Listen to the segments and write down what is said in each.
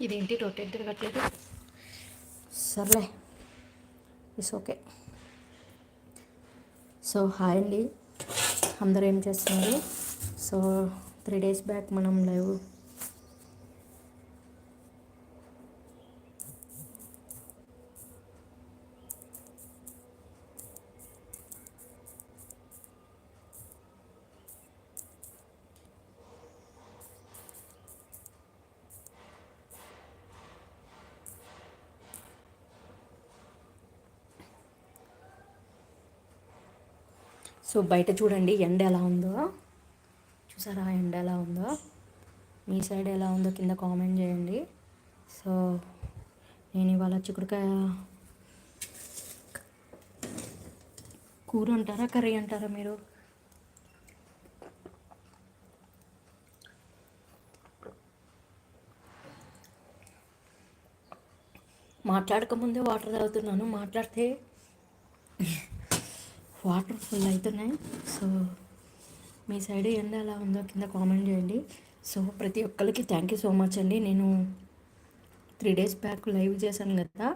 ఇదేంటి? రొటేట్ తిరగట్లేదు సర్లే it's okay so hi అండి. అందరూ ఏం చేస్తున్నారు? సో త్రీ డేస్ బ్యాక్ మనం లైవ్ సో బయట చూడండి ఎండ ఎలా ఉందో. చూసారా ఎండ ఎలా ఉందో. మీ సైడ్ ఎలా ఉందో కింద కామెంట్ చేయండి. సో నేను ఇవాళ చిక్కుడుకాయ కూర అంటారా కర్రీ అంటారా మీరు? మాట్లాడకముందే వాటర్ తాగుతున్నాను. మాట్లాడితే వాటర్ ఫుల్ అవుతున్నాయి. సో మీ సైడ్ ఎండ ఎలా ఉందో కింద కామెంట్ చేయండి. సో ప్రతి ఒక్కరికి థ్యాంక్ యూ సో మచ్ అండి. నేను త్రీ డేస్ బ్యాక్ లైవ్ చేశాను కదా.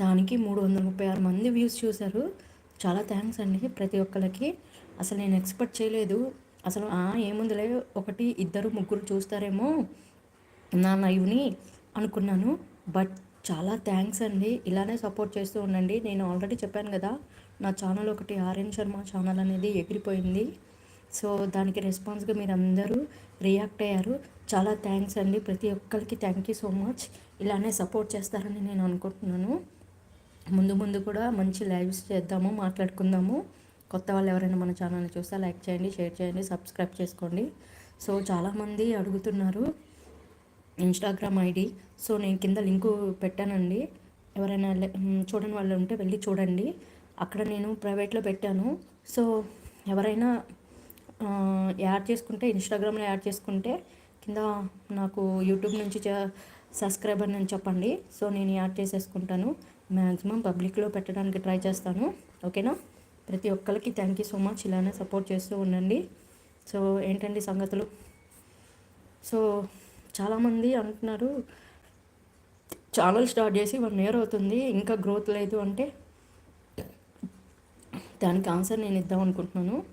దానికి మూడు వందల ముప్పై ఆరు మంది వ్యూస్ చూశారు. చాలా థ్యాంక్స్ అండి ప్రతి ఒక్కరికి అసలు నేను ఎక్స్పెక్ట్ చేయలేదు. అసలు ఏముందిలే ఒకటి ఇద్దరు ముగ్గురు చూస్తారేమో నా లైవ్ని అనుకున్నాను. బట్ చాలా థ్యాంక్స్ అండి. ఇలానే సపోర్ట్ చేస్తూ ఉండండి. నేను ఆల్రెడీ చెప్పాను కదా నా ఛానల్ ఒకటి ఆర్యన్ శర్మ ఛానల్ అనేది ఎగిరిపోయింది. సో దానికి రెస్పాన్స్గా మీరు అందరూ రియాక్ట్ అయ్యారు. చాలా థ్యాంక్స్ అండి. ప్రతి ఒక్కరికి థ్యాంక్ యూ సో మచ్. ఇలానే సపోర్ట్ చేస్తారని నేను అనుకుంటున్నాను. ముందు ముందు కూడా మంచి లైవ్స్ చేద్దాము మాట్లాడుకుందాము. కొత్త వాళ్ళు ఎవరైనా మన ఛానల్ని చూస్తే లైక్ చేయండి షేర్ చేయండి సబ్స్క్రైబ్ చేసుకోండి. సో చాలామంది అడుగుతున్నారు ఇన్స్టాగ్రామ్ ఐడి. సో నేను కింద లింకు పెట్టానండి. ఎవరైనా చూడని వాళ్ళు ఉంటే వెళ్ళి చూడండి. అక్కడ నేను ప్రైవేట్లో పెట్టాను. సో ఎవరైనా యాడ్ చేసుకుంటే ఇన్స్టాగ్రామ్లో యాడ్ చేసుకుంటే కింద నాకు యూట్యూబ్ నుంచి సబ్స్క్రైబర్ అని చెప్పండి. సో నేను యాడ్ చేసేసుకుంటాను. మ్యాక్సిమం పబ్లిక్లో పెట్టడానికి ట్రై చేస్తాను. ఓకేనా? ప్రతి ఒక్కరికి థ్యాంక్ యూ సో మచ్. ఇలానే సపోర్ట్ చేస్తూ ఉండండి. సో ఏంటండి సంగతులు? సో చాలామంది అంటున్నారు ఛానల్ స్టార్ట్ చేసి వన్ ఇయర్ అవుతుంది ఇంకా గ్రోత్ లేదు అంటే దానికి ఆన్సర్ నేను ఇద్దాం అనుకుంటున్నాను.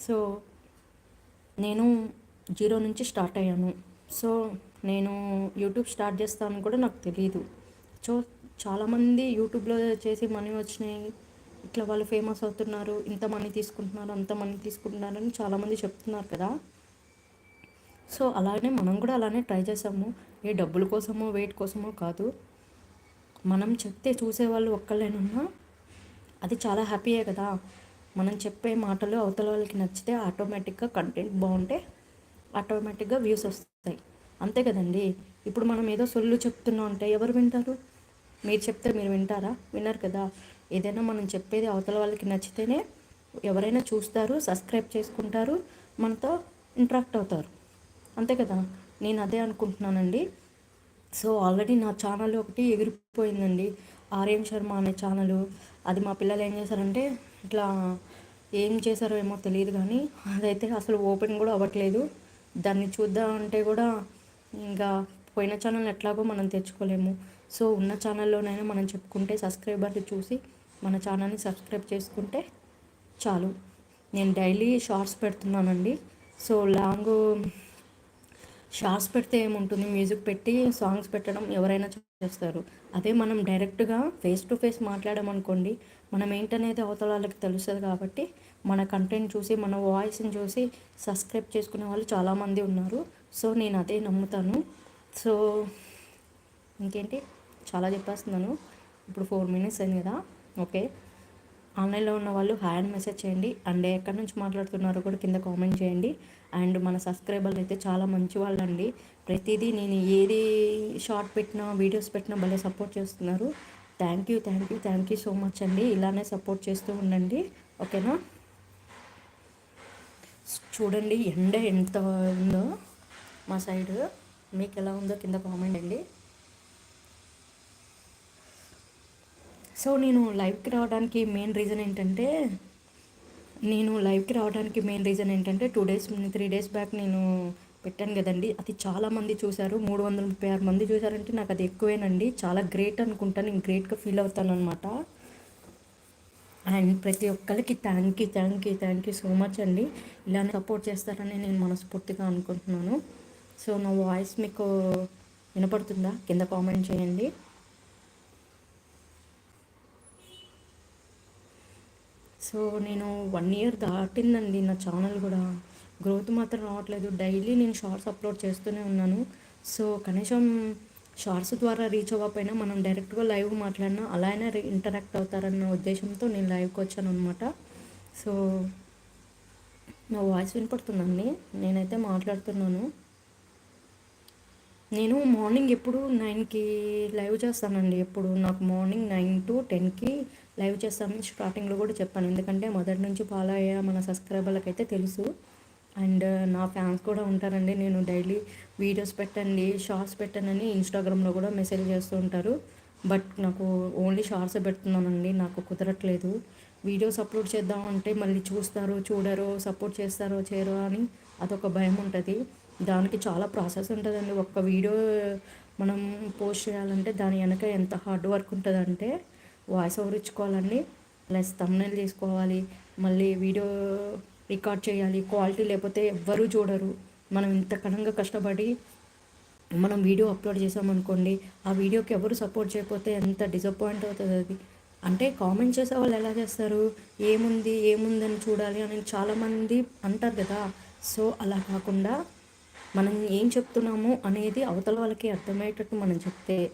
సో నేను జీరో నుంచి స్టార్ట్ అయ్యాను. సో నేను యూట్యూబ్ స్టార్ట్ చేస్తాను కూడా నాకు తెలియదు సో చాలామంది యూట్యూబ్లో చేసి మనీ వచ్చినాయి. ఇట్లా వాళ్ళు ఫేమస్ అవుతున్నారు. ఇంత మనీ తీసుకుంటున్నారు అంత మనీ తీసుకుంటున్నారని చాలామంది చెప్తున్నారు కదా. సో అలానే మనం కూడా అలానే ట్రై చేసాము. ఏ డబ్బుల కోసమో వెయిట్ కోసమో కాదు. మనం చెప్తే చూసేవాళ్ళు ఒక్కళ్ళేనన్నా అది చాలా హ్యాపీయే కదా. మనం చెప్పే మాటలు అవతల వాళ్ళకి నచ్చితే ఆటోమేటిక్గా కంటెంట్ బాగుంటే ఆటోమేటిక్గా వ్యూస్ వస్తాయి. అంతే కదండి. ఇప్పుడు మనం ఏదో సొల్లు చెప్తున్నాం అంటే ఎవరు వింటారు? మీరు చెప్తే మీరు వింటారా? విన్నారు కదా. ఏదైనా మనం చెప్పేది అవతల వాళ్ళకి నచ్చితేనే ఎవరైనా చూస్తారు సబ్స్క్రైబ్ చేసుకుంటారు మనతో ఇంట్రాక్ట్ అవుతారు. అంతే కదా. నేను అదే అనుకుంటున్నానండి. సో ఆల్రెడీ నా ఛానల్ ఒకటి ఎగిరిపోయిందండి. ఆర్యన్ శర్మ అనే ఛానల్ అది మా పిల్లలు ఏం చేశారంటే ఇట్లా ఏం చేశారో ఏమో తెలియదు కానీ అదైతే అసలు ఓపెన్ కూడా అవ్వట్లేదు. దాన్ని చూద్దాం అంటే కూడా ఇంకా పోయిన ఛానల్ ఎట్లాగో మనం తెచ్చుకోలేము. సో ఉన్న ఛానల్లోనైనా మనం చెప్పుకుంటే సబ్స్క్రైబర్ని చూసి మన ఛానల్ని సబ్స్క్రైబ్ చేసుకుంటే చాలు. నేను డైలీ షార్ట్స్ పెడుతున్నానండి. సో లాంగ్ షార్ట్స్ పెడితే ఏముంటుంది? మ్యూజిక్ పెట్టి సాంగ్స్ పెట్టడం ఎవరైనా చేస్తారు. అదే మనం డైరెక్ట్గా ఫేస్ టు ఫేస్ మాట్లాడమనుకోండి మనం ఏంటనేది అవతల వాళ్ళకి తెలుస్తుంది కాబట్టి మన కంటెంట్ చూసి మన వాయిస్ని చూసి సబ్స్క్రైబ్ చేసుకునే వాళ్ళు చాలామంది ఉన్నారు. సో నేను అదే నమ్ముతాను. సో ఇంకేంటి? చాలా చెప్పేస్తున్నాను. ఇప్పుడు ఫోర్ మినిట్స్ అయింది కదా. ఓకే. ఆన్లైన్లో ఉన్న వాళ్ళు హాయ్ అండ్ మెసేజ్ చేయండి. అండ్ ఎక్కడి నుంచి మాట్లాడుతున్నారో కూడా కింద కామెంట్ చేయండి. అండ్ మన సబ్స్క్రైబర్లు అయితే చాలా మంచి వాళ్ళు అండి ప్రతిదీ నేను ఏది షార్ట్ పెట్టినా వీడియోస్ పెట్టినా భలే సపోర్ట్ చేస్తున్నారు. Thank you thank you thank you so much అండి. ఇలానే సపోర్ట్ చేస్తూ ఉండండి. ఓకేనా? చూడండి ఎండ ఎంత ఉందో మా సైడ్ మీకు ఎలా ఉందో కింద కామెంట్ అండి సో నేను లైవ్కి రావడానికి మెయిన్ రీజన్ ఏంటంటే నేను లైవ్కి రావడానికి మెయిన్ రీజన్ ఏంటంటే two days three days back నేను పెట్టాను కదండి. అది చాలామంది చూశారు. మూడు వందల ముప్పై ఆరు మంది చూశారంటే నాకు అది ఎక్కువేనండి. చాలా గ్రేట్ అనుకుంటాను. నేను గ్రేట్గా ఫీల్ అవుతాను అనమాట అండ్ ప్రతి ఒక్కరికి thank you thank you thank you so much అండి. ఇలానే సపోర్ట్ చేస్తారని నేను మనస్ఫూర్తిగా అనుకుంటున్నాను. సో నా వాయిస్ మీకు వినపడుతుందా? కింద కామెంట్ చేయండి. సో నేను వన్ ఇయర్ దాటిందండి నా ఛానల్ కూడా. గ్రోత్ మాత్రం రావట్లేదు. డైలీ నేను షార్ట్స్ అప్లోడ్ చేస్తూనే ఉన్నాను. సో కనీసం షార్ట్స్ ద్వారా రీచ్ అవ్వకపోయినా మనం డైరెక్ట్గా లైవ్ మాట్లాడినా అలా అయినా ఇంటరాక్ట్ అవుతారన్న ఉద్దేశంతో నేను లైవ్కి వచ్చాను అనమాట సో నా వాయిస్ వినపడుతుందండి? నేనైతే మాట్లాడుతున్నాను. నేను మార్నింగ్ ఎప్పుడు నైన్కి లైవ్ చేస్తానండి. ఎప్పుడు నాకు మార్నింగ్ నైన్ టు టెన్కి లైవ్ చేస్తామని స్టార్టింగ్లో కూడా చెప్పాను. ఎందుకంటే మొదటి నుంచి ఫాలో అయ్యే మన సబ్స్క్రైబర్లకు అయితే తెలుసు. అండ్ నా ఫ్యాన్స్ కూడా ఉంటారండి. నేను డైలీ వీడియోస్ పెట్టండి షార్ట్స్ పెట్టానని ఇన్స్టాగ్రామ్లో కూడా మెసేజ్ చేస్తూ ఉంటారు. బట్ నాకు ఓన్లీ షార్ట్స్ పెడుతున్నానండి. నాకు కుదరట్లేదు. వీడియోస్ అప్లోడ్ చేద్దామంటే మళ్ళీ చూస్తారు చూడరు సపోర్ట్ చేస్తారో చేయరో అని అదొక భయం ఉంటుంది. దానికి చాలా ప్రాసెస్ ఉంటుందండి. ఒక్క వీడియో మనం పోస్ట్ చేయాలంటే దాని వెనక ఎంత హార్డ్ వర్క్ ఉంటుందంటే వాయిస్ ఓవర్ ఇచ్చుకోవాలండి. ప్లస్ తమ్నైల్ తీసుకోవాలి. మళ్ళీ వీడియో రికార్డ్ చేయాలి. క్వాలిటీ లేకపోతే ఎవ్వరూ చూడరు. మనం ఇంత కనంగా కష్టపడి మనం వీడియో అప్లోడ్ చేసామనుకోండి ఆ వీడియోకి ఎవరు సపోర్ట్ చేయకపోతే ఎంత డిసప్పాయింట్ అవుతుంది అది. అంటే కామెంట్ చేసే వాళ్ళు ఎలా చేస్తారు? ఏముంది? ఏముందని చూడాలి అని చాలామంది అంటారు కదా. సో అలా కాకుండా మనం ఏం చెప్తున్నాము అనేది అవతల వాళ్ళకి అర్థమయ్యేటట్టు మనం చెప్తే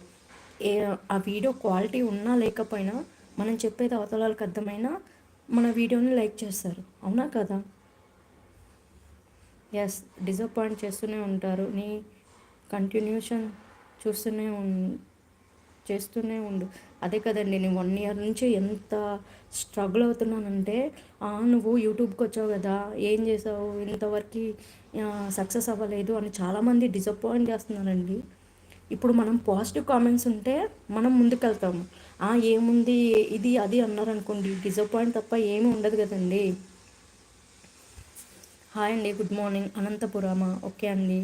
ఆ వీడియో క్వాలిటీ ఉన్నా లేకపోయినా మనం చెప్పేది అవతల వాళ్ళకి అర్థమైనా మన వీడియోని లైక్ చేస్తారు. అవునా కదా? ఎస్ డిసప్పాయింట్ చేస్తూనే ఉంటారు. నీ కంటిన్యూషన్ చూస్తూనే ఉం చేస్తూనే ఉండు. అదే కదండి నేను వన్ ఇయర్ నుంచి ఎంత స్ట్రగుల్ అవుతున్నానంటే నువ్వు యూట్యూబ్కి వచ్చావు కదా ఏం చేసావు ఇంతవరకు సక్సెస్ అవ్వలేదు అని చాలామంది డిసప్పాయింట్ చేస్తున్నారండి. ఇప్పుడు మనం పాజిటివ్ కామెంట్స్ ఉంటే మనం ముందుకెళ్తాము. ఏముంది? ఇది అది అన్నారనుకోండి. డిసప్పాయింట్ తప్ప ఏమీ ఉండదు కదండి. హాయ్ అండి గుడ్ మార్నింగ్. అనంతపురమా? ఓకే అండి.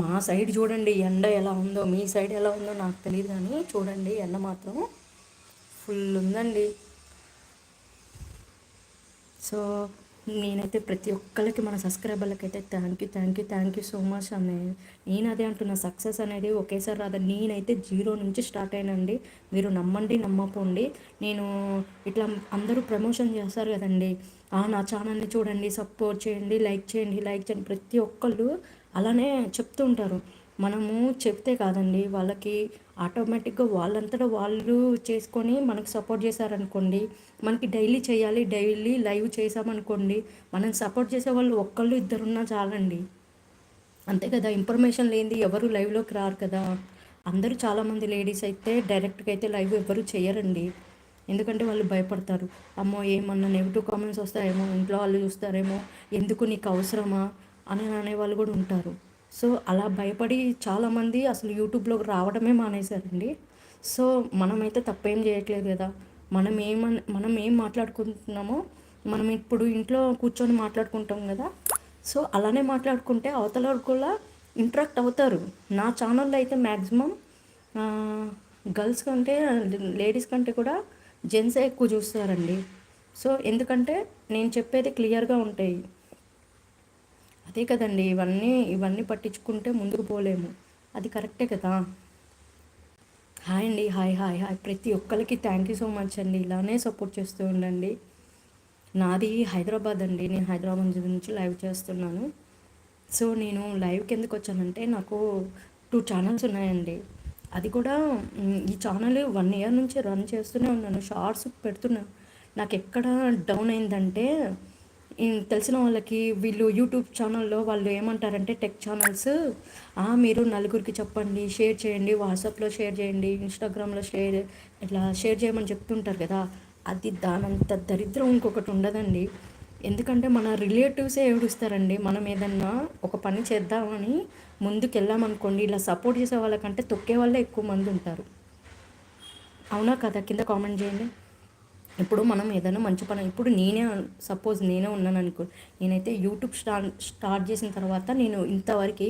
మా సైడ్ చూడండి ఎండ ఎలా ఉందో. మీ సైడ్ ఎలా ఉందో నాకు తెలియదు కానీ చూడండి ఎండ మాత్రం ఫుల్ ఉందండి. సో నేనైతే ప్రతి ఒక్కరికి మన సబ్స్క్రైబర్లకి అయితే thank you thank you thank you so much అనే నేను అదే అంటున్నా సక్సెస్ అనేది ఒకేసారి రాదు. నేనైతే జీరో నుంచి స్టార్ట్ అయినండి మీరు నమ్మండి నమ్మపోండి నేను ఇట్లా అందరూ ప్రమోషన్ చేస్తారు కదండి. నా ఛానల్ని చూడండి సపోర్ట్ చేయండి లైక్ చేయండి లైక్ చేయండి. ప్రతి ఒక్కళ్ళు అలానే చెప్తూ ఉంటారు. మనము చెప్తే కాదండి వాళ్ళకి ఆటోమేటిక్గా వాళ్ళంతటా వాళ్ళు చేసుకొని మనకు సపోర్ట్ చేశారనుకోండి మనకి డైలీ చేయాలి డైలీ లైవ్ చేసామనుకోండి మనం సపోర్ట్ చేసే వాళ్ళు ఒక్కళ్ళు ఇద్దరున్నా చాలండి. అంతే కదా ఇన్ఫర్మేషన్ లేనిది ఎవరు లైవ్లోకి రారు కదా. అందరూ చాలామంది లేడీస్ అయితే డైరెక్ట్గా అయితే లైవ్ ఎవరు చేయరండి. ఎందుకంటే వాళ్ళు భయపడతారు. అమ్మో ఏమన్నా నెగిటివ్ కామెంట్స్ వస్తాయేమో ఇంట్లో వాళ్ళు చూస్తారేమో ఎందుకు నీకు అవసరమా అని అనేవాళ్ళు కూడా ఉంటారు. సో అలా భయపడి చాలామంది అసలు యూట్యూబ్లోకి రావడమే మానేశారండి. సో మనమైతే తప్పేం చేయట్లేదు కదా. మనం ఏమన్ మనం ఏం మాట్లాడుకుంటున్నామో మనం ఇప్పుడు ఇంట్లో కూర్చొని మాట్లాడుకుంటాం కదా. సో అలానే మాట్లాడుకుంటే అవతల కూడా ఇంట్రాక్ట్ అవుతారు. నా ఛానల్లో అయితే మ్యాక్సిమం గర్ల్స్ కంటే లేడీస్ కంటే కూడా జెంట్సే ఎక్కువ చూస్తారండి. సో ఎందుకంటే నేను చెప్పేది క్లియర్గా ఉంటాయి. అదే కదండి ఇవన్నీ ఇవన్నీ పట్టించుకుంటే ముందుకు పోలేము. అది కరెక్టే కదా? హాయ్ అండి హాయ్ హాయ్ హాయ్. ప్రతి ఒక్కరికి థ్యాంక్ యూ సో మచ్ అండి. ఇలానే సపోర్ట్ చేస్తూ ఉండండి. నాది హైదరాబాద్ అండి. నేను హైదరాబాద్ నుంచి లైవ్ చేస్తున్నాను. సో నేను లైవ్కి ఎందుకు వచ్చానంటే నాకు టూ ఛానల్స్ ఉన్నాయండి. అది కూడా ఈ ఛానల్ వన్ ఇయర్ నుంచి రన్ చేస్తూనే ఉన్నాను. షార్ట్స్ పెడుతున్నాను నాకు ఎక్కడ డౌన్ అయిందంటే తెలిసిన వాళ్ళకి వీళ్ళు యూట్యూబ్ ఛానల్లో వాళ్ళు ఏమంటారంటే టెక్ ఛానల్స్ మీరు నలుగురికి చెప్పండి షేర్ చేయండి వాట్సాప్లో షేర్ చేయండి ఇన్స్టాగ్రామ్లో షేర్ ఇట్లా షేర్ చేయమని చెప్తుంటారు కదా అది దానంత దరిద్రం ఇంకొకటి ఉండదండి. ఎందుకంటే మన రిలేటివ్సే ఏడుస్తారండి మనం ఏదన్నా ఒక పని చేద్దామని ముందుకు వెళ్ళామనుకోండి ఇలా సపోర్ట్ చేసే వాళ్ళకంటే తొక్కే వాళ్ళే ఎక్కువ మంది ఉంటారు. అవునా కదా? కింద కామెంట్ చేయండి. ఇప్పుడు మనం ఏదైనా మంచి పని ఇప్పుడు నేనే సపోజ్ నేనే ఉన్నాను అనుకో నేనైతే యూట్యూబ్ స్టార్ట్ స్టార్ట్ చేసిన తర్వాత నేను ఇంతవరకు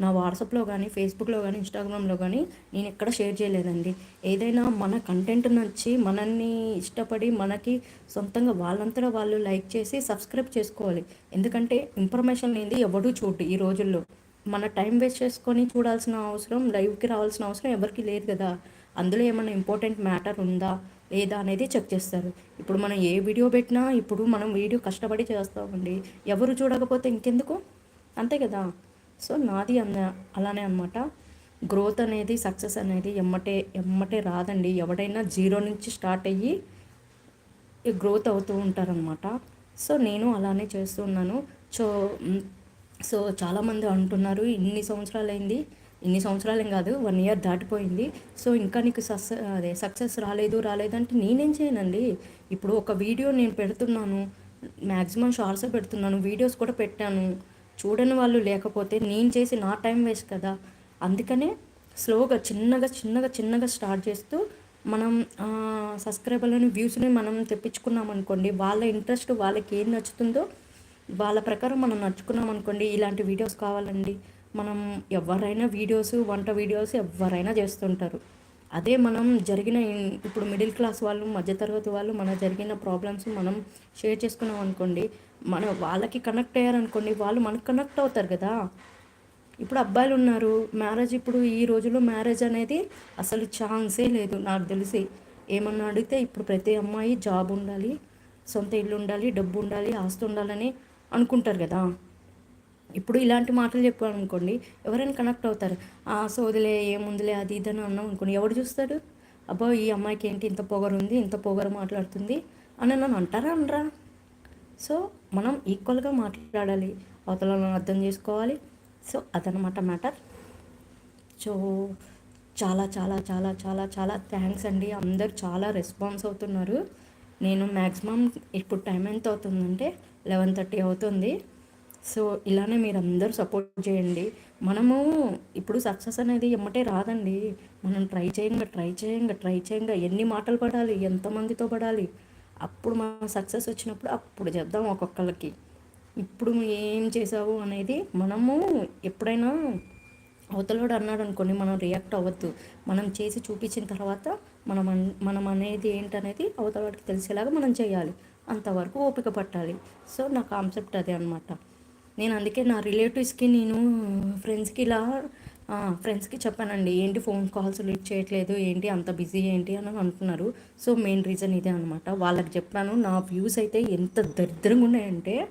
నా వాట్సాప్లో కానీ ఫేస్బుక్లో కానీ ఇన్స్టాగ్రామ్లో కానీ నేను ఎక్కడ షేర్ చేయలేదండి. ఏదైనా మన కంటెంట్ నచ్చి మనల్ని ఇష్టపడి మనకి సొంతంగా వాళ్ళంతటా వాళ్ళు లైక్ చేసి సబ్స్క్రైబ్ చేసుకోవాలి. ఎందుకంటే ఇన్ఫర్మేషన్ లేనిది ఎవడూ చూడు ఈ రోజుల్లో. మన టైం వేస్ట్ చేసుకొని చూడాల్సిన అవసరం లైవ్కి రావాల్సిన అవసరం ఎవరికి లేదు కదా. అందులో ఏమైనా ఇంపార్టెంట్ మ్యాటర్ ఉందా? లేదా అనేది చెక్ చేస్తారు. ఇప్పుడు మనం ఏ వీడియో పెట్టినా ఇప్పుడు మనం వీడియో కష్టపడి చేస్తామండి. ఎవరు చూడకపోతే ఇంకెందుకు? అంతే కదా. సో నాది అన్న అలానే అనమాట గ్రోత్ అనేది సక్సెస్ అనేది ఎమ్మటే ఎమ్మటే రాదండి. ఎవడైనా జీరో నుంచి స్టార్ట్ అయ్యి గ్రోత్ అవుతూ ఉంటారనమాట సో నేను అలానే చేస్తున్నాను సో సో చాలామంది అంటున్నారు ఇన్ని సంవత్సరాలు అయింది ఇన్ని సంవత్సరాలు కాదు వన్ ఇయర్ దాటిపోయింది. సో ఇంకా నీకు సక్సెస్ అదే సక్సెస్ రాలేదు రాలేదు అంటే నేనేం చేయనండి? ఇప్పుడు ఒక వీడియో నేను పెడుతున్నాను మ్యాక్సిమం షార్ట్స్ పెడుతున్నాను వీడియోస్ కూడా పెట్టాను. చూడని వాళ్ళు లేకపోతే నేను చేసి నా టైం వేస్ట్ కదా. అందుకనే స్లోగా చిన్నగా చిన్నగా చిన్నగా స్టార్ట్ చేస్తూ మనం సబ్స్క్రైబర్లను వ్యూస్ని మనం తెప్పించుకున్నాం అనుకోండి వాళ్ళ ఇంట్రెస్ట్ వాళ్ళకి ఏం నచ్చుతుందో వాళ్ళ ప్రకారం మనం నడుచుకున్నాం అనుకోండి ఇలాంటి వీడియోస్ కావాలండి. మనం ఎవరైనా వీడియోస్ వంట వీడియోస్ ఎవరైనా చేస్తుంటారు. అదే మనం జరిగిన ఇప్పుడు మిడిల్ క్లాస్ వాళ్ళు మధ్యతరగతి వాళ్ళు మన జరిగిన ప్రాబ్లమ్స్ మనం షేర్ చేసుకున్నాం అనుకోండి మన వాళ్ళకి కనెక్ట్ అయ్యారనుకోండి వాళ్ళు మనకు కనెక్ట్ అవుతారు కదా. ఇప్పుడు అబ్బాయిలు ఉన్నారు మ్యారేజ్ ఇప్పుడు ఈ రోజుల్లో మ్యారేజ్ అనేది అసలు ఛాన్సే లేదు నాకు తెలిసి. ఏమన్నా అడిగితే ఇప్పుడు ప్రతి అమ్మాయి జాబ్ ఉండాలి సొంత ఇల్లు ఉండాలి డబ్బు ఉండాలి ఆస్తి ఉండాలని అనుకుంటారు కదా. ఇప్పుడు ఇలాంటి మాటలు చెప్పాను అనుకోండి ఎవరైనా కనెక్ట్ అవుతారు. ఆ సోదిలే ఏముందిలే అది ఇది అని అన్నాం అనుకోండి ఎవడు చూస్తాడు? అబ్బో ఈ అమ్మాయికి ఏంటి ఇంత పొగరు ఉంది ఇంత పొగరు మాట్లాడుతుంది అని నన్ను అంటారా అనరా? సో మనం ఈక్వల్గా మాట్లాడాలి అవతలను అర్థం చేసుకోవాలి. సో అదనమాట మ్యాటర్ సో చాలా చాలా చాలా చాలా చాలా థ్యాంక్స్ అండి. అందరు చాలా రెస్పాన్స్ అవుతున్నారు. నేను మ్యాక్సిమం ఇప్పుడు టైం ఎంత అవుతుందంటే లెవెన్ థర్టీ అవుతుంది. సో ఇలానే మీరు అందరూ సపోర్ట్ చేయండి. మనము ఇప్పుడు సక్సెస్ అనేది ఎమ్మటే రాదండి. మనం ట్రై చేయంగా ట్రై చేయంగా ట్రై చేయంగా ఎన్ని మాటలు పడాలి ఎంతమందితో పడాలి అప్పుడు మన సక్సెస్ వచ్చినప్పుడు అప్పుడు చేద్దాం ఒక్కొక్కరికి ఇప్పుడు ఏం చేసావు అనేది మనము ఎప్పుడైనా అవతలోడు అన్నాడు అనుకోండి మనం రియాక్ట్ అవ్వద్దు. మనం చేసి చూపించిన తర్వాత మనం మనం అనేది ఏంటనేది అవతలవాడికి తెలిసేలాగా మనం చేయాలి. అంతవరకు ఓపిక పట్టాలి. సో నా కాన్సెప్ట్ అదే అనమాట నేను అందుకే నా రిలేటివ్స్కి నేను ఫ్రెండ్స్కి ఇలా ఫ్రెండ్స్కి చెప్పానండి ఏంటి ఫోన్ కాల్స్ లిఫ్ట్ చేయట్లేదు? ఏంటి అంత బిజీ? ఏంటి? అని అంటున్నారు. సో మెయిన్ రీజన్ ఇదే అనమాట వాళ్ళకి చెప్పాను నా వ్యూస్ అయితే ఎంత దరిద్రంగా ఉన్నాయంటే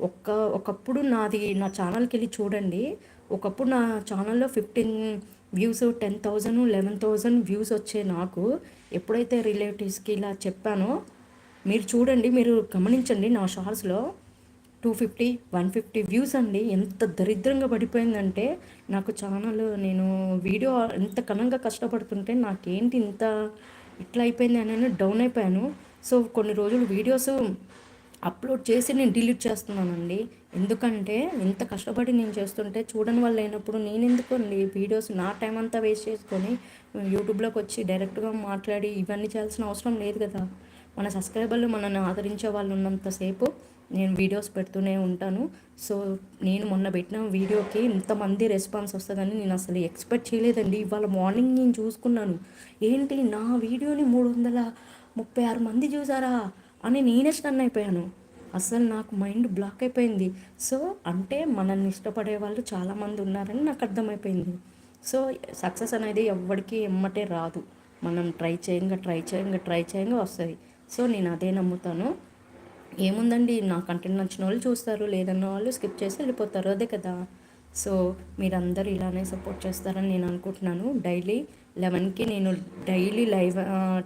ఒక్క ఒకప్పుడు నాది నా ఛానల్కి వెళ్ళి చూడండి ఒకప్పుడు నా ఛానల్లో fifteen views ten thousand eleven thousand views వచ్చాయి నాకు. ఎప్పుడైతే రిలేటివ్స్కి ఇలా చెప్పానో మీరు చూడండి మీరు గమనించండి నా షార్ట్స్లో. Two fifty one fifty views అండి. ఎంత దరిద్రంగా పడిపోయిందంటే నాకు ఛానల్ నేను వీడియో ఎంత ఘనంగా కష్టపడుతుంటే నాకేంటి ఇంత ఇట్లా అయిపోయింది అని డౌన్ అయిపోయాను. సో కొన్ని రోజులు వీడియోస్ అప్లోడ్ చేసి నేను డిలీట్ చేస్తున్నానండి. ఎందుకంటే ఎంత కష్టపడి నేను చేస్తుంటే చూడని వాళ్ళు అయినప్పుడు నేను ఎందుకు అండి వీడియోస్ నా టైం అంతా వేస్ట్ చేసుకొని యూట్యూబ్లోకి వచ్చి డైరెక్ట్గా మాట్లాడి ఇవన్నీ చేయాల్సిన అవసరం లేదు కదా. మన సబ్స్క్రైబర్లు మనల్ని ఆదరించే వాళ్ళు ఉన్నంతసేపు నేను వీడియోస్ పెడుతూనే ఉంటాను. సో నేను మొన్న పెట్టిన వీడియోకి ఇంతమంది రెస్పాన్స్ వస్తుందని నేను అసలు ఎక్స్పెక్ట్ చేయలేదండి. ఇవాళ మార్నింగ్ నేను చూసుకున్నాను. ఏంటి నా వీడియోని మూడు వందల ముప్పై ఆరు మంది చూసారా? అని నేనే స్టన్ అయిపోయాను. అసలు నాకు మైండ్ బ్లాక్ అయిపోయింది. సో అంటే మనల్ని ఇష్టపడే వాళ్ళు చాలామంది ఉన్నారని నాకు అర్థమైపోయింది. సో సక్సెస్ అనేది ఎవ్వడికి ఎమ్మటే రాదు. మనం ట్రై చేయంగా ట్రై చేయంగా ట్రై చేయంగా వస్తుంది సో నేను అదే నమ్ముతాను. ఏముందండి? నా కంటెంట్ నచ్చిన వాళ్ళు చూస్తారు లేదన్న వాళ్ళు స్కిప్ చేసి వెళ్ళిపోతారు అదే కదా. సో మీరందరూ ఇలానే సపోర్ట్ చేస్తారని నేను అనుకుంటున్నాను. డైలీ లెవెన్కి నేను డైలీ లైవ్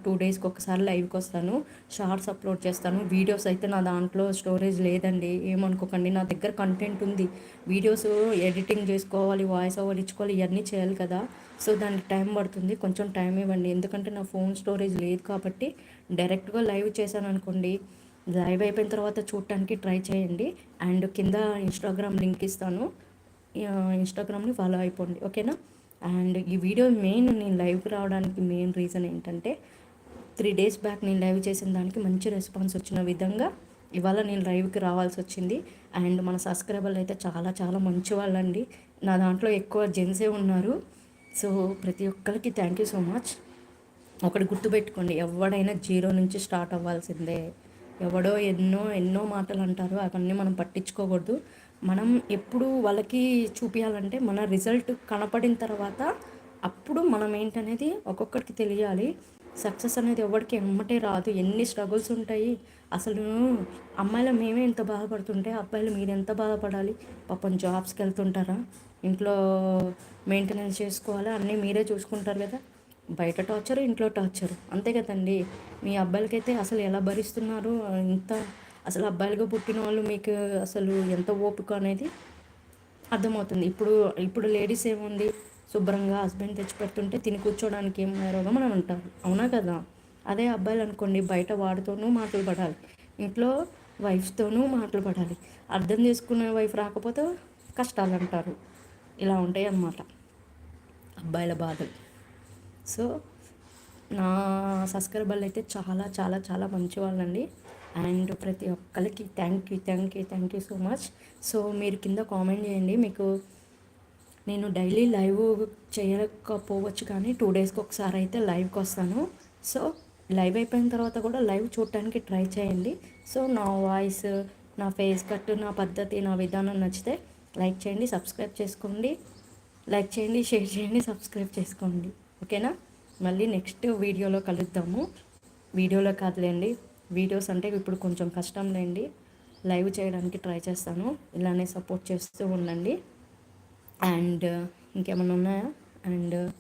టూ డేస్కి ఒకసారి లైవ్కి వస్తాను. షార్ట్స్ అప్లోడ్ చేస్తాను. వీడియోస్ అయితే నా దాంట్లో స్టోరేజ్ లేదండి. ఏమనుకోకండి నా దగ్గర కంటెంట్ ఉంది. వీడియోస్ ఎడిటింగ్ చేసుకోవాలి వాయిస్ ఓవర్ ఇచ్చుకోవాలి ఇవన్నీ చేయాలి కదా. సో దానికి టైం పడుతుంది. కొంచెం టైం ఇవ్వండి. ఎందుకంటే నా ఫోన్ స్టోరేజ్ లేదు కాబట్టి డైరెక్ట్గా లైవ్ చేశాను అనుకోండి లైవ్ అయిపోయిన తర్వాత చూడటానికి ట్రై చేయండి. అండ్ కింద ఇన్స్టాగ్రామ్ లింక్ ఇస్తాను. ఇన్స్టాగ్రామ్ని ఫాలో అయిపోండి. ఓకేనా? అండ్ ఈ వీడియో మెయిన్ నేను లైవ్కి రావడానికి మెయిన్ రీజన్ ఏంటంటే త్రీ డేస్ బ్యాక్ నేను లైవ్ చేసిన దానికి మంచి రెస్పాన్స్ వచ్చిన విధంగా ఇవాళ నేను లైవ్కి రావాల్సి వచ్చింది. అండ్ మన సబ్స్క్రైబర్లు అయితే చాలా చాలా మంచి వాళ్ళండి. నా దాంట్లో ఎక్కువ జెంట్సే ఉన్నారు. సో ప్రతి ఒక్కరికి థ్యాంక్ యూ సో మచ్. ఒకటి గుర్తుపెట్టుకోండి ఎవడైనా జీరో నుంచి స్టార్ట్ అవ్వాల్సిందే. ఎవడో ఎన్నో ఎన్నో మాటలు అంటారు అవన్నీ మనం పట్టించుకోకూడదు. మనం ఎప్పుడు వాళ్ళకి చూపించాలంటే మన రిజల్ట్ కనపడిన తర్వాత అప్పుడు మనం ఏంటనేది ఒక్కొక్కరికి తెలియాలి. సక్సెస్ అనేది ఎవరికి ఎమ్మటే రాదు. ఎన్ని స్ట్రగుల్స్ ఉంటాయి. అసలు అమ్మాయిల మేమే ఎంత బాధపడుతుంటే అబ్బాయిలు మీరు ఎంత బాధపడాలి? పాపం జాబ్స్కి వెళ్తుంటారా? ఇంట్లో మెయింటెనెన్స్ చేసుకోవాలి? అన్నీ మీరే చూసుకుంటారు కదా. బయట టార్చర్ ఇంట్లో టార్చర్ అంతే కదండి. మీ అబ్బాయిలకైతే అసలు ఎలా భరిస్తున్నారు? ఇంత అసలు అబ్బాయిలుగా పుట్టిన వాళ్ళు మీకు అసలు ఎంత ఓపిక అనేది అర్థమవుతుంది. ఇప్పుడు ఇప్పుడు లేడీస్ ఏముంది? శుభ్రంగా హస్బెండ్ తెచ్చి పెడుతుంటే తిని కూర్చోడానికి ఏం రోగం అని అంటారు. అవునా కదా? అదే అబ్బాయిలు అనుకోండి బయట వాడితోనూ మాటలు పడాలి. ఇంట్లో వైఫ్తోనూ మాటలు పడాలి. అర్థం చేసుకునే వైఫ్ రాకపోతే కష్టాలు అంటారు. ఇలా ఉంటాయి అన్నమాట అబ్బాయిల బాధలు. సో నా సబ్స్క్రైబర్లు అయితే చాలా చాలా చాలా మంచి వాళ్ళండి అండ్ ప్రతి ఒక్కరికి thank you thank you thank you so much. So మీరు కింద కామెంట్ చేయండి. మీకు నేను డైలీ లైవ్ చేయకపోవచ్చు కానీ టూ డేస్కి ఒకసారి అయితే లైవ్కి వస్తాను. సో లైవ్ అయిపోయిన తర్వాత కూడా లైవ్ చూడటానికి ట్రై చేయండి. సో నా వాయిస్ నా ఫేస్ కట్ నా పద్ధతి నా విధానం నచ్చితే లైక్ చేయండి సబ్స్క్రైబ్ చేసుకోండి. లైక్ చేయండి షేర్ చేయండి సబ్స్క్రైబ్ చేసుకోండి. ఓకేనా? మళ్ళీ నెక్స్ట్ వీడియోలో కలుద్దాము. వీడియోలో కాదులేండి. వీడియోస్ అంటే ఇప్పుడు కొంచెం కష్టం లేండి. లైవ్ చేయడానికి ట్రై చేస్తాను. ఇలానే సపోర్ట్ చేస్తూ ఉండండి. అండ్ ఇంకేమైనా ఉన్నాయా? అండ్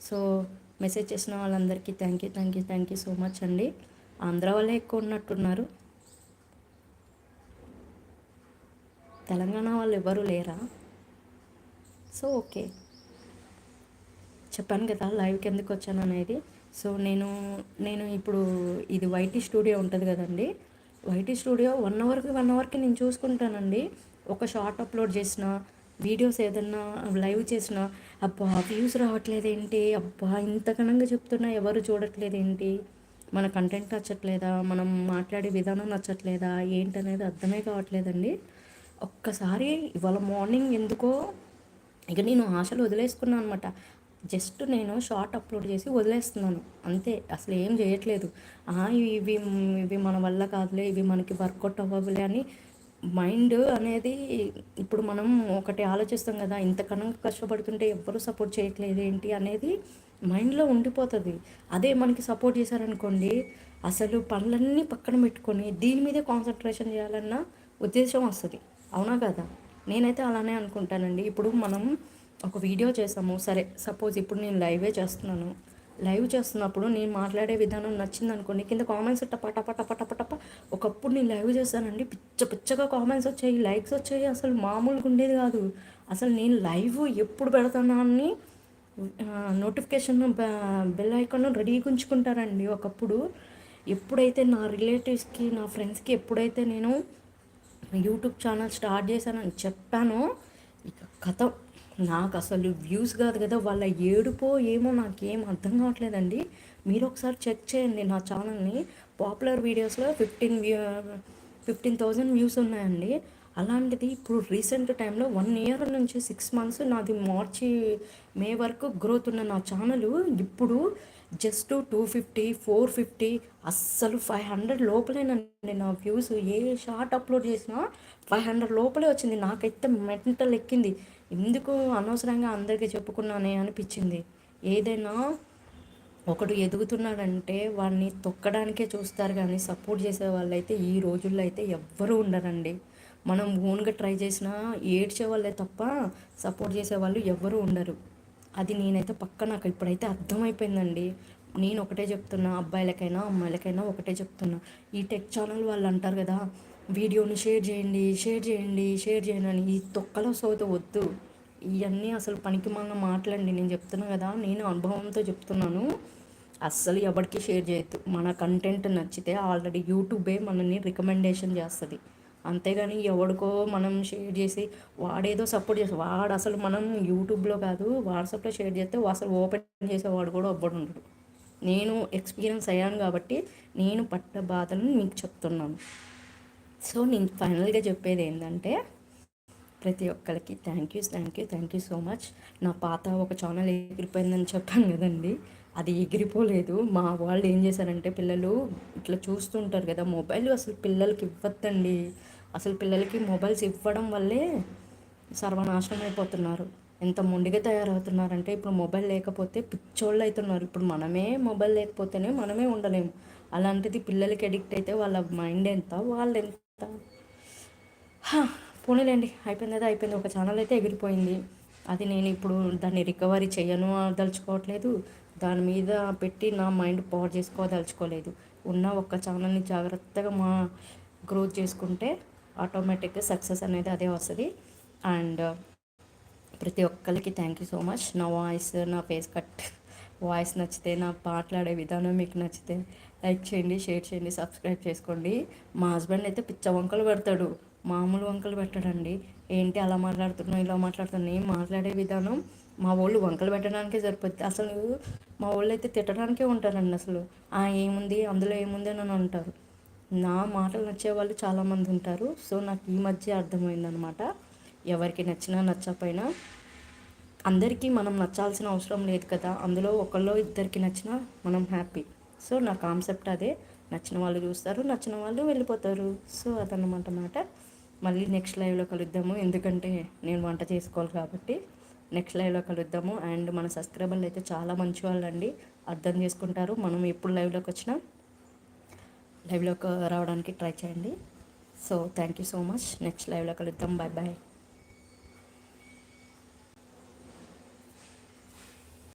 సో మెసేజ్ చేసిన వాళ్ళందరికీ thank you thank you thank you so much అండి. ఆంధ్ర వాళ్ళే ఎక్కువ ఉన్నట్టున్నారు. తెలంగాణ వాళ్ళు ఎవరు లేరా? So okay. చెప్పాను కదా లైవ్కి ఎందుకు వచ్చాను అనేది. సో నేను నేను ఇప్పుడు ఇది వైటీ స్టూడియో ఉంటుంది కదండి. వైటీ స్టూడియో వన్ అవర్కి వన్ అవర్కి నేను చూసుకుంటానండి. ఒక షార్ట్ అప్లోడ్ చేసిన వీడియోస్ ఏదన్నా లైవ్ చేసిన అబ్బా వ్యూస్ రావట్లేదు ఏంటి అబ్బా ఇంత ఘనంగా చెప్తున్నా ఎవరు చూడట్లేదు ఏంటి మన కంటెంట్ నచ్చట్లేదా? మనం మాట్లాడే విధానం నచ్చట్లేదా? ఏంటనేది అర్థమే కావట్లేదండి. ఒక్కసారి ఇవాళ మార్నింగ్ ఎందుకో ఇక నేను ఆశలు వదిలేసుకున్నాను అనమాట జస్ట్ నేను షార్ట్ అప్లోడ్ చేసి వదిలేస్తున్నాను. అంతే అసలు ఏం చేయట్లేదు. ఇవి ఇవి మన వల్ల కాదులే ఇవి మనకి వర్కౌట్ అవ్వదులే అని మైండ్ అనేది ఇప్పుడు మనం ఒకటి ఆలోచిస్తాం కదా ఇంతకన్నా కష్టపడుతుంటే ఎవ్వరూ సపోర్ట్ చేయట్లేదు ఏంటి అనేది మైండ్లో ఉండిపోతుంది. అదే మనకి సపోర్ట్ చేశారనుకోండి అసలు పనులన్నీ పక్కన పెట్టుకొని దీని మీదే కాన్సన్ట్రేషన్ చేయాలన్న ఉద్దేశం వస్తుంది. అవునా కదా? నేనైతే అలానే అనుకుంటానండి. ఇప్పుడు మనం ఒక వీడియో చేసాము. సరే సపోజ్ ఇప్పుడు నేను లైవే చేస్తున్నాను. లైవ్ చేస్తున్నప్పుడు నేను మాట్లాడే విధానం నచ్చింది అనుకోండి కింద కామెంట్స్ టప టప ఒకప్పుడు నేను లైవ్ చేస్తానండి పిచ్చ పిచ్చగా కామెంట్స్ వచ్చాయి లైక్స్ వచ్చాయి అసలు మామూలుగా ఉండేది కాదు. అసలు నేను లైవ్ ఎప్పుడు పెడతానా అని నోటిఫికేషన్ బెల్ ఐకాన్ రెడీగా ఉంచుకుంటారండి ఒకప్పుడు. ఎప్పుడైతే నా రిలేటివ్స్కి నా ఫ్రెండ్స్కి ఎప్పుడైతే నేను యూట్యూబ్ ఛానల్ స్టార్ట్ చేశానని చెప్పానో ఇక కథ. నాకు అసలు వ్యూస్ కాదు కదా వాళ్ళ ఏడుపో ఏమో నాకేం అర్థం కావట్లేదండి. మీరు ఒకసారి చెక్ చేయండి నా ఛానల్ని పాపులర్ వీడియోస్లో fifteen view fifteen thousand views ఉన్నాయండి. అలాంటిది ఇప్పుడు రీసెంట్ టైంలో వన్ ఇయర్ నుంచి సిక్స్ మంత్స్ నాది మార్చి మే వరకు గ్రోత్ ఉన్న నా ఛానల్ ఇప్పుడు just two fifty four fifty అస్సలు ఫైవ్ హండ్రెడ్ లోపలేనండి నా వ్యూస్ ఏ షార్ట్ అప్లోడ్ చేసినా ఫైవ్ హండ్రెడ్ లోపలే వచ్చింది. నాకైతే మెంటల్ ఎక్కింది. ఎందుకు అనవసరంగా అందరికీ చెప్పుకున్నానే అనిపించింది. ఏదైనా ఒకడు ఎదుగుతున్నాడంటే వాడిని తొక్కడానికే చూస్తారు కానీ సపోర్ట్ చేసే వాళ్ళైతే ఈ రోజుల్లో అయితే ఎవ్వరూ ఉండరండి. మనం ఓన్గా ట్రై చేసినా ఏడ్చే వాళ్ళే తప్ప సపోర్ట్ చేసే వాళ్ళు ఎవ్వరూ ఉండరు. అది నేనైతే పక్క నాకు ఇప్పుడైతే అర్థమైపోయిందండి. నేను ఒకటే చెప్తున్నా అబ్బాయిలకైనా అమ్మాయిలకైనా ఒకటే చెప్తున్నా. ఈ టెక్ ఛానల్ వాళ్ళు అంటారు కదా వీడియోని షేర్ చేయండి షేర్ చేయండి షేర్ చేయండి అని ఈ తొక్కలో సోత వద్దు. ఇవన్నీ అసలు పనికి మన మాటలండి. నేను చెప్తున్నా కదా నేను అనుభవంతో చెప్తున్నాను. అస్సలు ఎవరికి షేర్ చేయొద్దు. మన కంటెంట్ నచ్చితే ఆల్రెడీ యూట్యూబే మనల్ని రికమెండేషన్ చేస్తుంది. అంతేగాని ఎవడికో మనం షేర్ చేసి వాడేదో సపోర్ట్ చేసి వాడు అసలు మనం యూట్యూబ్లో కాదు వాట్సాప్లో షేర్ చేస్తే అసలు ఓపెన్ చేసేవాడు కూడా ఒబ్బడు ఉండడు. నేను ఎక్స్పీరియన్స్ అయ్యాను కాబట్టి నేను పట్ట బాధలను మీకు చెప్తున్నాను. సో నేను ఫైనల్గా చెప్పేది ఏంటంటే ప్రతి ఒక్కరికి thank you thank you thank you so much. నా పాత ఒక ఛానల్ ఎగిరిపోయిందని చెప్పాను కదండి. అది ఎగిరిపోలేదు. మా వాళ్ళు ఏం చేశారంటే పిల్లలు ఇట్లా చూస్తుంటారు కదా మొబైల్ అసలు పిల్లలకి ఇవ్వద్దండి. అసలు పిల్లలకి మొబైల్స్ ఇవ్వడం వల్లే సర్వనాశనం అయిపోతున్నారు. ఎంత మొండిగా తయారవుతున్నారంటే ఇప్పుడు మొబైల్ లేకపోతే పిచ్చోళ్ళు అవుతున్నారు ఇప్పుడు మనమే మొబైల్ లేకపోతేనే మనమే ఉండలేము అలాంటిది పిల్లలకి అడిక్ట్ అయితే వాళ్ళ మైండ్ ఎంత వాళ్ళు ఎంత పోనీలేండి. అయిపోయింది కదా అయిపోయింది. ఒక ఛానల్ అయితే ఎగిరిపోయింది. అది నేను ఇప్పుడు దాన్ని రికవరీ చేయను దలుచుకోవట్లేదు దాని మీద పెట్టి నా మైండ్ పవర్ చేసుకోదలుచుకోలేదు. ఉన్న ఒక్క ఛానల్ని జాగ్రత్తగా మా గ్రోత్ చేసుకుంటే ఆటోమేటిక్గా సక్సెస్ అనేది అదే వస్తుంది. అండ్ ప్రతి ఒక్కరికి థ్యాంక్ యూ సో మచ్ నా వాయిస్ నా ఫేస్ కట్ వాయిస్ నచ్చితే నా మాట్లాడే విధానం మీకు నచ్చితే లైక్ చేయండి షేర్ చేయండి సబ్స్క్రైబ్ చేసుకోండి. మా హస్బెండ్ అయితే పిచ్చ వంకలు పెడతాడు. మామూలు వంకలు పెట్టడండి. ఏంటి అలా మాట్లాడుతున్నావు ఇలా మాట్లాడుతున్నావు? మాట్లాడే విధానం మా వాళ్ళు వంకలు పెట్టడానికే సరిపోద్ది. అసలు మా వాళ్ళు అయితే తిట్టడానికే ఉంటారండి అసలు. ఆ ఏముంది అందులో ఏముంది అని అంటారు. నా మాటలు నచ్చే వాళ్ళు చాలామంది ఉంటారు. సో నాకు ఈ మధ్య అర్థమైందనమాట. ఎవరికి నచ్చినా నచ్చకపోయినా అందరికీ మనం నచ్చాల్సిన అవసరం లేదు కదా. అందులో ఒకళ్ళో ఇద్దరికి నచ్చినా మనం హ్యాపీ. సో నా కాన్సెప్ట్ అదే. నచ్చిన వాళ్ళు చూస్తారు నచ్చిన వాళ్ళు వెళ్ళిపోతారు. సో అదన్నమాట మాట. మళ్ళీ నెక్స్ట్ లైవ్లో కలుద్దాము. ఎందుకంటే నేను వంట చేసుకోవాలి కాబట్టి నెక్స్ట్ లైవ్లో కలుద్దాము. అండ్ మన సబ్స్క్రైబర్లు అయితే చాలా మంచి వాళ్ళండి. అర్థం చేసుకుంటారు. మనం ఎప్పుడు లైవ్లోకి వచ్చినా లైవ్లోకి రావడానికి ట్రై చేయండి. So thank you so much. Next లైవ్లో కలుద్దాం. Bye bye